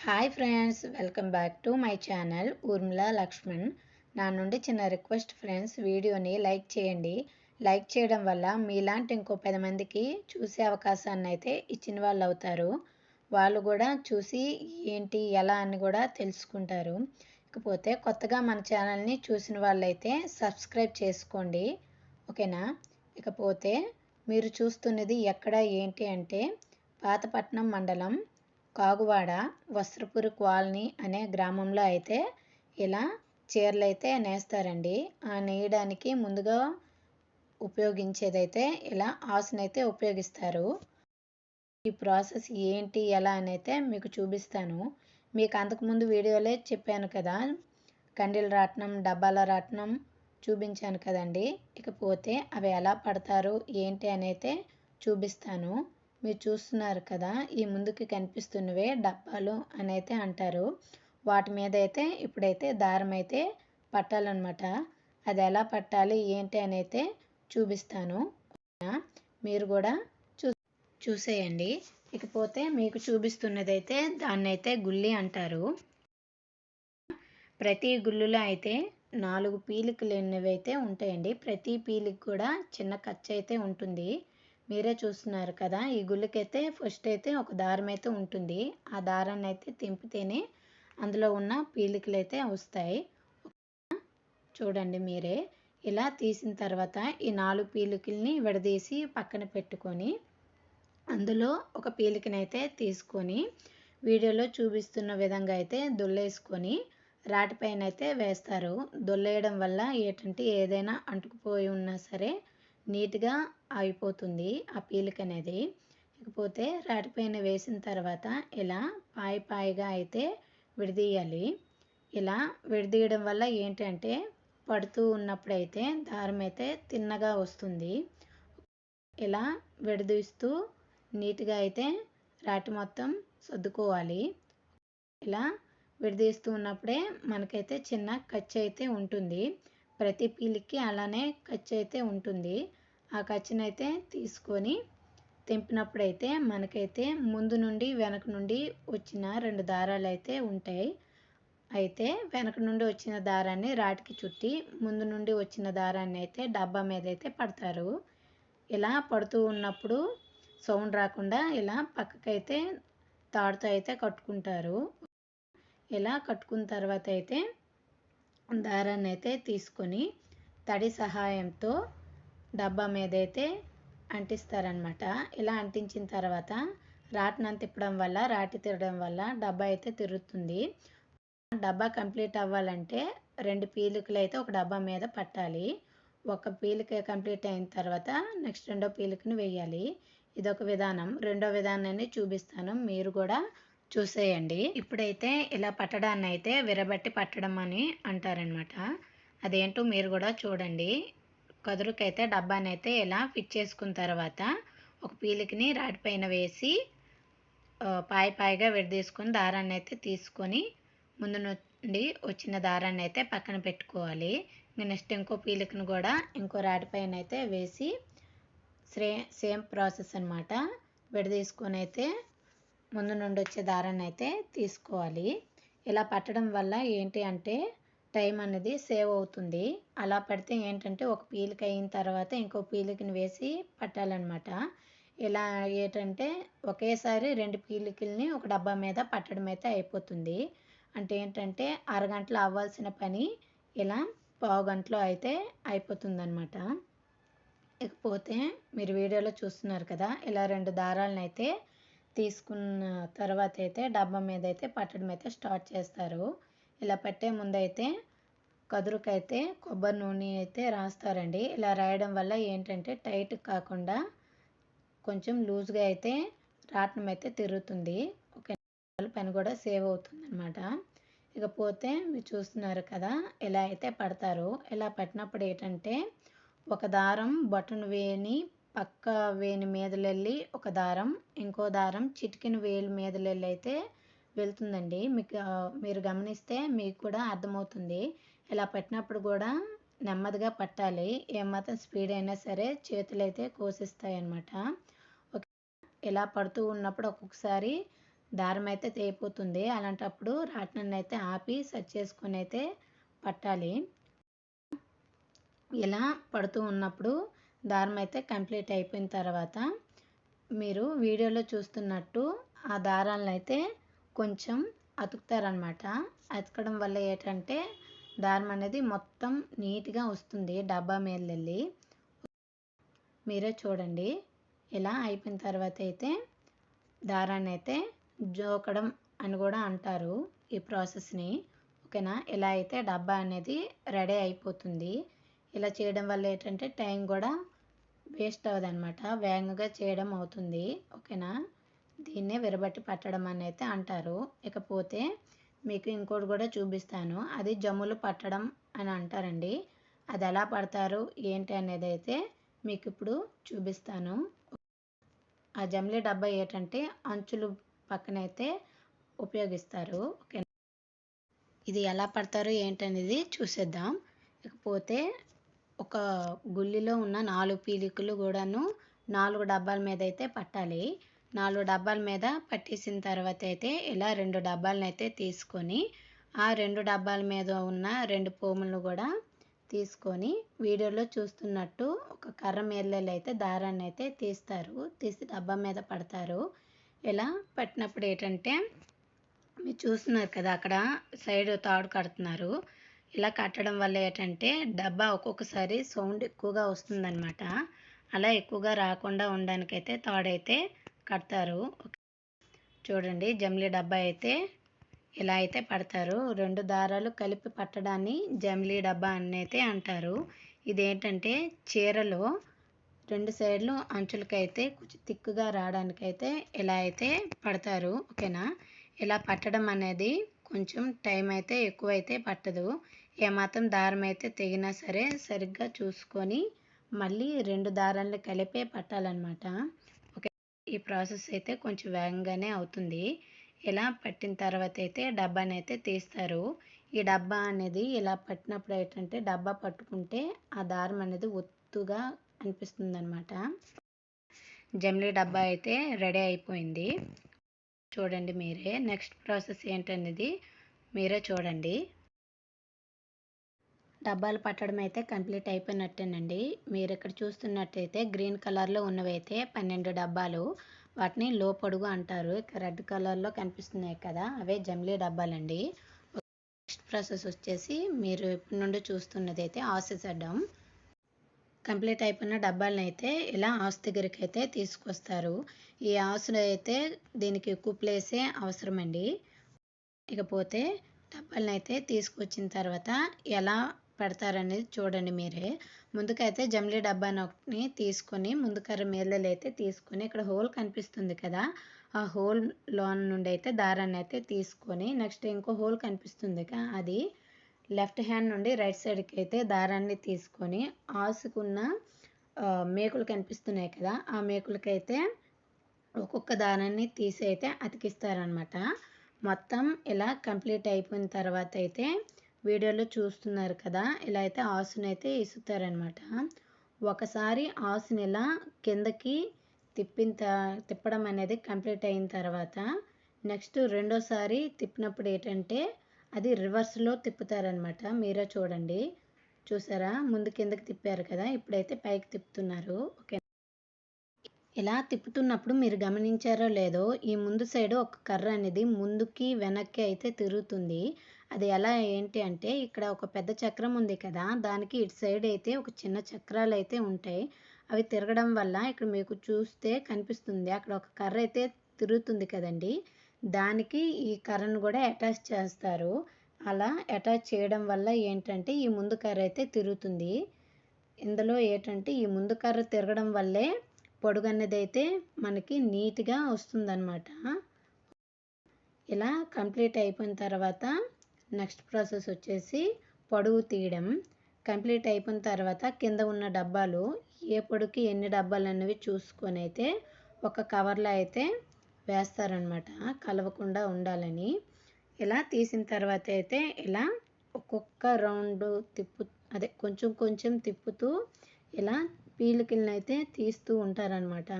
Hi friends welcome back to my channel Urmila Lakshman నా నుండి చిన్న రిక్వెస్ట్ ఫ్రెండ్స్ వీడియోని లైక్ చేయండి. లైక్ చేయడం వల్ల మీలాంటి ఇంకో పది మందికి చూసే అవకాశాన్ని అయితే ఇచ్చిన వాళ్ళు అవుతారు. వాళ్ళు కూడా చూసి ఏంటి ఎలా అని కూడా తెలుసుకుంటారు. ఇకపోతే కొత్తగా మన ఛానల్ని చూసిన వాళ్ళైతే సబ్స్క్రైబ్ చేసుకోండి. ఓకేనా? ఇకపోతే మీరు చూస్తున్నది ఎక్కడ ఏంటి అంటే పాతపట్నం మండలం కాగువాడ వస్త్రపురి కాలనీ అనే గ్రామంలో అయితే ఇలా చీరలు అయితే నేస్తారండి. ఆ నేయడానికి ముందుగా ఉపయోగించేదైతే ఇలా ఆసునైతే ఉపయోగిస్తారు. ఈ ప్రాసెస్ ఏంటి ఎలా అని అయితే మీకు చూపిస్తాను. మీకు అంతకుముందు వీడియోలే చెప్పాను కదా కండీల రాట్నం డబ్బాల రాట్నం చూపించాను కదండి. ఇకపోతే అవి ఎలా పడతారు ఏంటి అని అయితే చూపిస్తాను. మీరు చూస్తున్నారు కదా ఈ ముందుకి కనిపిస్తున్నవే డబ్బాలు అని అయితే అంటారు. వాటి మీద అయితే ఇప్పుడైతే దారం అయితే పట్టాలన్నమాట. అది ఎలా పట్టాలి ఏంటి అని అయితే చూపిస్తాను. మీరు కూడా చూ చూసేయండి. ఇకపోతే మీకు చూపిస్తున్నదైతే దాన్ని అయితే గుళ్ళి అంటారు. ప్రతి గుళ్ళులో అయితే నాలుగు పీలికలు ఎన్నవి అయితే ఉంటాయండి. ప్రతి పీలికి కూడా చిన్న ఖర్చు అయితే ఉంటుంది. మీరే చూస్తున్నారు కదా ఈ గుళ్ళకైతే ఫస్ట్ అయితే ఒక దారం అయితే ఉంటుంది. ఆ దారాన్ని అయితే తెంపితేనే అందులో ఉన్న పీలికలు అయితే వస్తాయి. చూడండి మీరే. ఇలా తీసిన తర్వాత ఈ నాలుగు పీలికల్ని విడదీసి పక్కన పెట్టుకొని అందులో ఒక పీలికనైతే తీసుకొని వీడియోలో చూపిస్తున్న విధంగా అయితే దుల్లేసుకొని రాటిపైన అయితే వేస్తారు. దొల్లేయడం వల్ల ఏంటంటే ఏదైనా అంటుకుపోయి ఉన్నా సరే నీట్గా అయిపోతుంది ఆ పీలిక అనేది ఇకపోతే రాటిపైన వేసిన తర్వాత ఇలా పాయి పాయిగా అయితే విడదీయాలి. ఇలా విడదీయడం వల్ల ఏంటంటే పడుతూ ఉన్నప్పుడైతే దారం అయితే తిన్నగా వస్తుంది. ఇలా విడదీస్తూ నీట్గా అయితే రాటి మొత్తం సర్దుకోవాలి. ఇలా విడదీస్తూ ఉన్నప్పుడే మనకైతే చిన్న ఖర్చు అయితే ఉంటుంది. ప్రతి పీలికి అలానే ఖర్చు అయితే ఉంటుంది. ఆ కచ్చినైతే తీసుకొని తెంపినప్పుడైతే మనకైతే ముందు నుండి వెనక నుండి వచ్చిన రెండు దారాలు అయితే ఉంటాయి. అయితే వెనక నుండి వచ్చిన దారాన్ని రాటికి చుట్టి ముందు నుండి వచ్చిన దారాన్ని అయితే డబ్బా మీద అయితే పడతారు. ఇలా పడుతూ ఉన్నప్పుడు సౌండ్ రాకుండా ఇలా పక్కకైతే తాడుతో అయితే కట్టుకుంటారు. ఇలా కట్టుకున్న తర్వాత అయితే దారాన్ని అయితే తీసుకొని తడి సహాయంతో డబ్బా మీద అయితే అంటిస్తారనమాట ఇలా అంటించిన తర్వాత రాటిని తిప్పడం వల్ల రాటి తిరగడం వల్ల డబ్బా అయితే తిరుగుతుంది. డబ్బా కంప్లీట్ అవ్వాలంటే రెండు పీలికలు అయితే ఒక డబ్బా మీద పట్టాలి. ఒక పీలిక కంప్లీట్ అయిన తర్వాత నెక్స్ట్ రెండో పీలికను వేయాలి. ఇదొక విధానం. రెండో విధానాన్ని చూపిస్తాను. మీరు కూడా చూసేయండి. ఇప్పుడైతే ఇలా పట్టడాన్ని అయితే విరబట్టి పట్టడం అని అంటారనమాట అదేంటో మీరు కూడా చూడండి. కదురుకైతే డబ్బాని అయితే ఇలా ఫిట్ చేసుకున్న తర్వాత ఒక పీలికని రాటిపైన వేసి పాయి పాయిగా విడదీసుకొని దారాన్ని అయితే తీసుకొని ముందు నుండి వచ్చిన దారాన్ని అయితే పక్కన పెట్టుకోవాలి. నెక్స్ట్ ఇంకో పీలికను కూడా ఇంకో రాటిపైన అయితే వేసి సే సేమ్ ప్రాసెస్ అనమాట విడదీసుకొని అయితే ముందు నుండి వచ్చే దారాన్ని అయితే తీసుకోవాలి. ఇలా పట్టడం వల్ల ఏంటి అంటే టైం అనేది సేవ్ అవుతుంది. అలా పడితే ఏంటంటే ఒక పీలిక అయిన తర్వాత ఇంకో పీలికని వేసి పట్టాలన్నమాట. ఇలా ఏంటంటే ఒకేసారి రెండు పీలికల్ని ఒక డబ్బా మీద పట్టడం అయితే అయిపోతుంది. అంటే ఏంటంటే అరగంటలో అవ్వాల్సిన పని ఇలా పావు గంటలో అయితే అయిపోతుందన్నమాట. ఇకపోతే మీరు వీడియోలో చూస్తున్నారు కదా ఇలా రెండు దారాలను అయితే తీసుకున్న తర్వాత అయితే డబ్బా మీద అయితే పట్టడం అయితే స్టార్ట్ చేస్తారు. ఇలా పెట్టే ముందైతే కదురుకైతే కొబ్బరి నూనె అయితే రాస్తారండి. ఇలా రాయడం వల్ల ఏంటంటే టైట్ కాకుండా కొంచెం లూజ్గా అయితే రాట్నం అయితే తిరుగుతుంది. ఓకే పని కూడా సేవ్ అవుతుంది అనమాట ఇకపోతే మీరు చూస్తున్నారు కదా ఇలా అయితే పడతారు ఇలా పట్టినప్పుడు ఏంటంటే ఒక దారం బటన్ వేని పక్క వేని మీదలెళ్ళి ఒక దారం ఇంకో దారం చిటికిన వేలు మీదలెళ్ళి అయితే వెళ్తుందండి. మీకు మీరు గమనిస్తే మీకు కూడా అర్థమవుతుంది. ఇలా పట్టినప్పుడు కూడా నెమ్మదిగా పట్టాలి. ఏమాత్రం స్పీడ్ అయినా సరే చేతులు అయితే కోసిస్తాయి అన్నమాట ఇలా పడుతూ ఉన్నప్పుడు ఒక్కొక్కసారి దారం అయితే తేయిపోతుంది అలాంటప్పుడు రాట్నాన్ని అయితే ఆపి సెట్ చేసుకొని అయితే పట్టాలి. ఇలా పడుతూ ఉన్నప్పుడు దారం అయితే కంప్లీట్ అయిపోయిన తర్వాత మీరు వీడియోలో చూస్తున్నట్టు ఆ దారాలను అయితే కొంచెం అతుకుతారనమాట అతకడం వల్ల ఏంటంటే దారం అనేది మొత్తం నీట్గా వస్తుంది డబ్బా మీద వెళ్ళి. మీరే చూడండి. ఇలా అయిపోయిన తర్వాత అయితే దారాన్ని అయితే జోకడం అని కూడా అంటారు ఈ ప్రాసెస్ని. ఓకేనా? ఇలా అయితే డబ్బా అనేది రెడీ అయిపోతుంది. ఇలా చేయడం వల్ల ఏంటంటే టైం కూడా వేస్ట్ అవ్వదు అనమాట వేగంగా చేయడం అవుతుంది. ఓకేనా? దీన్నే విరబట్టి పట్టడం అని అయితే అంటారు. ఇకపోతే మీకు ఇంకోటి కూడా చూపిస్తాను. అది జమ్ములు పట్టడం అని అంటారండి. అది ఎలా పడతారు? ఏంటి అనేది అయితే మీకు ఇప్పుడు చూపిస్తాను. ఆ జమ్లి డబ్బా ఏంటంటే అంచులు పక్కనైతే ఉపయోగిస్తారు. ఓకే ఇది ఎలా పడతారు ఏంటనేది చూసేద్దాం. ఇకపోతే ఒక గుల్లిలో ఉన్న నాలుగు పీలికలు కూడాను నాలుగు డబ్బాల మీద అయితే పట్టాలి. నాలుగు డబ్బాల మీద పట్టేసిన తర్వాత అయితే ఇలా రెండు డబ్బాలను అయితే తీసుకొని ఆ రెండు డబ్బాల మీద ఉన్న రెండు పోములను కూడా తీసుకొని వీడియోలో చూస్తున్నట్టు ఒక కర్ర మేళ్ళలో అయితే దారాన్ని అయితే తీస్తారు. తీసి డబ్బా మీద పడతారు. ఇలా పట్టినప్పుడు ఏంటంటే మీరు చూస్తున్నారు కదా అక్కడ సైడ్ తాడు కడుతున్నారు. ఇలా కట్టడం వల్ల ఏంటంటే డబ్బా ఒక్కొక్కసారి సౌండ్ ఎక్కువగా వస్తుందన్నమాట. అలా ఎక్కువగా రాకుండా ఉండడానికైతే తాడైతే కడతారు. చూడండి జమిలి డబ్బా అయితే ఇలా అయితే పడతారు. రెండు దారాలు కలిపి పట్టడాన్ని జమ్లీ డబ్బా అని అయితే అంటారు. ఇదేంటంటే చీరలో రెండు సైడ్లు అంచులకైతే కొంచెం తిక్కుగా రావడానికైతే ఇలా అయితే పడతారు. ఓకేనా? ఇలా పట్టడం అనేది కొంచెం టైం అయితే ఎక్కువైతే పట్టదు. ఏమాత్రం దారం అయితే తెగినా సరే సరిగ్గా చూసుకొని మళ్ళీ రెండు దారాలను కలిపే పట్టాలన్నమాట. ఈ ప్రాసెస్ అయితే కొంచెం వేగంగానే అవుతుంది. ఇలా పట్టిన తర్వాత అయితే డబ్బాని అయితే తీస్తారు. ఈ డబ్బా అనేది ఇలా పట్టినప్పుడు ఏంటంటే డబ్బా పట్టుకుంటే ఆ దారం అనేది ఒత్తుగా అనిపిస్తుంది అనమాట జమ్లీ డబ్బా అయితే రెడీ అయిపోయింది. చూడండి మీరే. నెక్స్ట్ ప్రాసెస్ ఏంటనేది మీరే చూడండి. డబ్బాలు పట్టడం అయితే కంప్లీట్ అయిపోయినట్టేనండి. మీరు ఇక్కడ చూస్తున్నట్టయితే గ్రీన్ కలర్లో ఉన్నవైతే పన్నెండు డబ్బాలు. వాటిని లో పొడుగు అంటారు. ఇక్కడ రెడ్ కలర్లో కనిపిస్తున్నాయి కదా అవే జమ్లీ డబ్బాలండి. నెక్స్ట్ ప్రాసెస్ వచ్చేసి మీరు ఇప్పటి నుండి చూస్తున్నది అయితే ఆసిసడ్డం కంప్లీట్ అయిపోయిన డబ్బాలను అయితే ఇలా ఆసు దగ్గరికి అయితే తీసుకొస్తారు. ఈ ఆసులు అయితే దీనికి ఎక్కువ ప్లేసే అవసరమండి. ఇకపోతే డబ్బాలను అయితే తీసుకొచ్చిన తర్వాత ఎలా పెడతారనేది చూడండి మీరే. ముందుకైతే జమ్లీ డబ్బాని ఒకటి తీసుకొని ముందు కర్ర మేళ్ళలు అయితే తీసుకొని ఇక్కడ హోల్ కనిపిస్తుంది కదా ఆ హోల్ లోన్ నుండి అయితే దారాన్ని అయితే తీసుకొని నెక్స్ట్ ఇంకో హోల్ కనిపిస్తుంది అది లెఫ్ట్ హ్యాండ్ నుండి రైట్ సైడ్కి అయితే దారాన్ని తీసుకొని ఆసుకున్న మేకులు కనిపిస్తున్నాయి కదా ఆ మేకులకైతే ఒక్కొక్క దారాన్ని తీసి అయితే అతికిస్తారనమాట మొత్తం ఇలా కంప్లీట్ అయిపోయిన తర్వాత అయితే వీడియోలో చూస్తున్నారు కదా ఇలా అయితే ఆసుని అయితే ఇసుతారనమాట ఒకసారి ఆసుని ఇలా కిందకి తిప్పిన తిప్పడం అనేది కంప్లీట్ అయిన తర్వాత నెక్స్ట్ రెండోసారి తిప్పినప్పుడు ఏంటంటే అది రివర్స్లో తిప్పుతారనమాట మీరే చూడండి. చూసారా? ముందు కిందకి తిప్పారు కదా ఇప్పుడైతే పైకి తిప్పుతున్నారు. ఓకే. ఇలా తిప్పుతున్నప్పుడు మీరు గమనించారో లేదో ఈ ముందు సైడ్ ఒక కర్ర అనేది ముందుకి వెనక్కి అయితే తిరుగుతుంది. అది ఎలా ఏంటి అంటే ఇక్కడ ఒక పెద్ద చక్రం ఉంది కదా దానికి ఇటు సైడ్ అయితే ఒక చిన్న చక్రాలు అయితే ఉంటాయి. అవి తిరగడం వల్ల ఇక్కడ మీకు చూస్తే కనిపిస్తుంది. అక్కడ ఒక కర్ర అయితే తిరుగుతుంది కదండి. దానికి ఈ కర్రను కూడా అటాచ్ చేస్తారు. అలా అటాచ్ చేయడం వల్ల ఏంటంటే ఈ ముందు కర్ర అయితే తిరుగుతుంది. ఇందులో ఏంటంటే ఈ ముందు కర్ర తిరగడం వల్లే పొడుగు అనేది అయితే మనకి నీట్గా వస్తుందన్నమాట. ఇలా కంప్లీట్ అయిపోయిన తర్వాత నెక్స్ట్ ప్రాసెస్ వచ్చేసి పొడుగు తీయడం. కంప్లీట్ అయిపోయిన తర్వాత కింద ఉన్న డబ్బాలు ఏ పొడుకి ఎన్ని డబ్బాలు అనేవి చూసుకొని అయితే ఒక కవర్లో అయితే వేస్తారనమాట కలవకుండా ఉండాలని. ఇలా తీసిన తర్వాత అయితే ఇలా ఒక్కొక్క రౌండ్ తిప్పు అదే కొంచెం కొంచెం తిప్పుతూ ఇలా పీలికలను అయితే తీస్తూ ఉంటారనమాట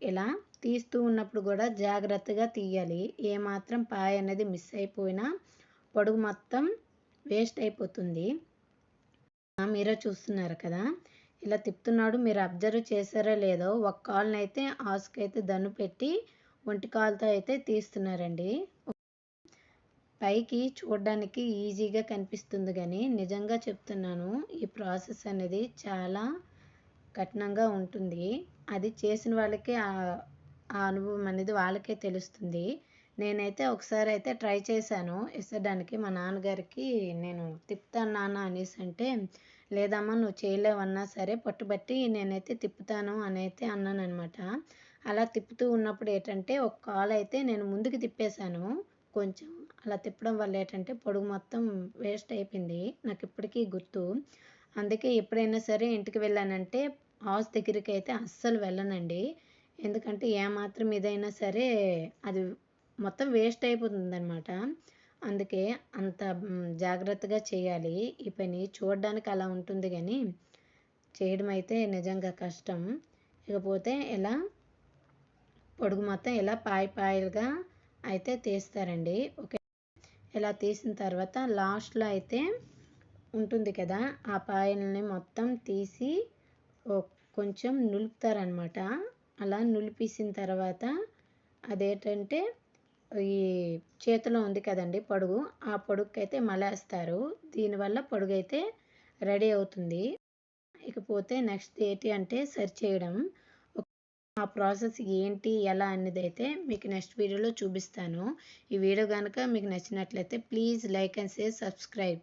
ఇలా తీస్తూ ఉన్నప్పుడు కూడా జాగ్రత్తగా తీయాలి. ఏమాత్రం పాయ అనేది మిస్ అయిపోయినా పొడుగు మొత్తం వేస్ట్ అయిపోతుంది. మీరే చూస్తున్నారు కదా? ఇలా తిప్పుతున్నాడు. మీరు అబ్జర్వ్ చేశారో లేదో ఒక కాల్ని అయితే ఆసుకైతే దన్ను పెట్టి ఒంటి కాలుతో అయితే తీస్తున్నారండి. పైకి చూడడానికి ఈజీగా కనిపిస్తుంది కానీ నిజంగా చెప్తున్నాను ఈ ప్రాసెస్ అనేది చాలా కఠినంగా ఉంటుంది. అది చేసిన వాళ్ళకే ఆ అనుభవం అనేది వాళ్ళకే తెలుస్తుంది. నేనైతే ఒకసారి అయితే ట్రై చేశాను. ఎసడానికి మా నాన్నగారికి నేను తిప్పుతాను నాన్న అనేసి అంటే లేదమ్మా నువ్వు చేయలేవన్నా సరే పట్టుబట్టి నేనైతే తిప్పుతాను అని అయితే అన్నాను అనమాట అలా తిప్పుతూ ఉన్నప్పుడు ఏంటంటే ఒక కాలు అయితే నేను ముందుకు తిప్పేశాను. కొంచెం అలా తిప్పడం వల్ల ఏంటంటే పొడుగు మొత్తం వేస్ట్ అయిపోయింది నాకు ఇప్పటికీ గుర్తు. అందుకే ఎప్పుడైనా సరే ఇంటికి వెళ్ళానంటే హౌస్ దగ్గరికి అయితే అస్సలు వెళ్ళనండి. ఎందుకంటే ఏమాత్రం ఇదైనా సరే అది మొత్తం వేస్ట్ అయిపోతుందనమాట అందుకే అంత జాగ్రత్తగా చేయాలి. ఈ పని చూడడానికి అలా ఉంటుంది కానీ చేయడం అయితే నిజంగా కష్టం. ఇకపోతే ఇలా పొడుగు మొత్తం ఇలా పాయ పాయలుగా అయితే తీస్తారండి. ఓకే. ఇలా తీసిన తర్వాత లాస్ట్లో అయితే ఉంటుంది కదా ఆ పాయల్ని మొత్తం తీసి కొంచెం నులుపుతారనమాట అలా నులిపేసిన తర్వాత అదేంటంటే ఈ చేతిలో ఉంది కదండి పొడుగు. ఆ పొడుగుకైతే మలేస్తారు. దీనివల్ల పొడుగు అయితే రెడీ అవుతుంది. ఇకపోతే నెక్స్ట్ ఏంటి అంటే సెర్చ్ చేయడం. ఆ ప్రాసెస్ ఏంటి? ఎలా అనేది అయితే మీకు నెక్స్ట్ వీడియోలో చూపిస్తాను. ఈ వీడియో కనుక మీకు నచ్చినట్లయితే please like and share subscribe.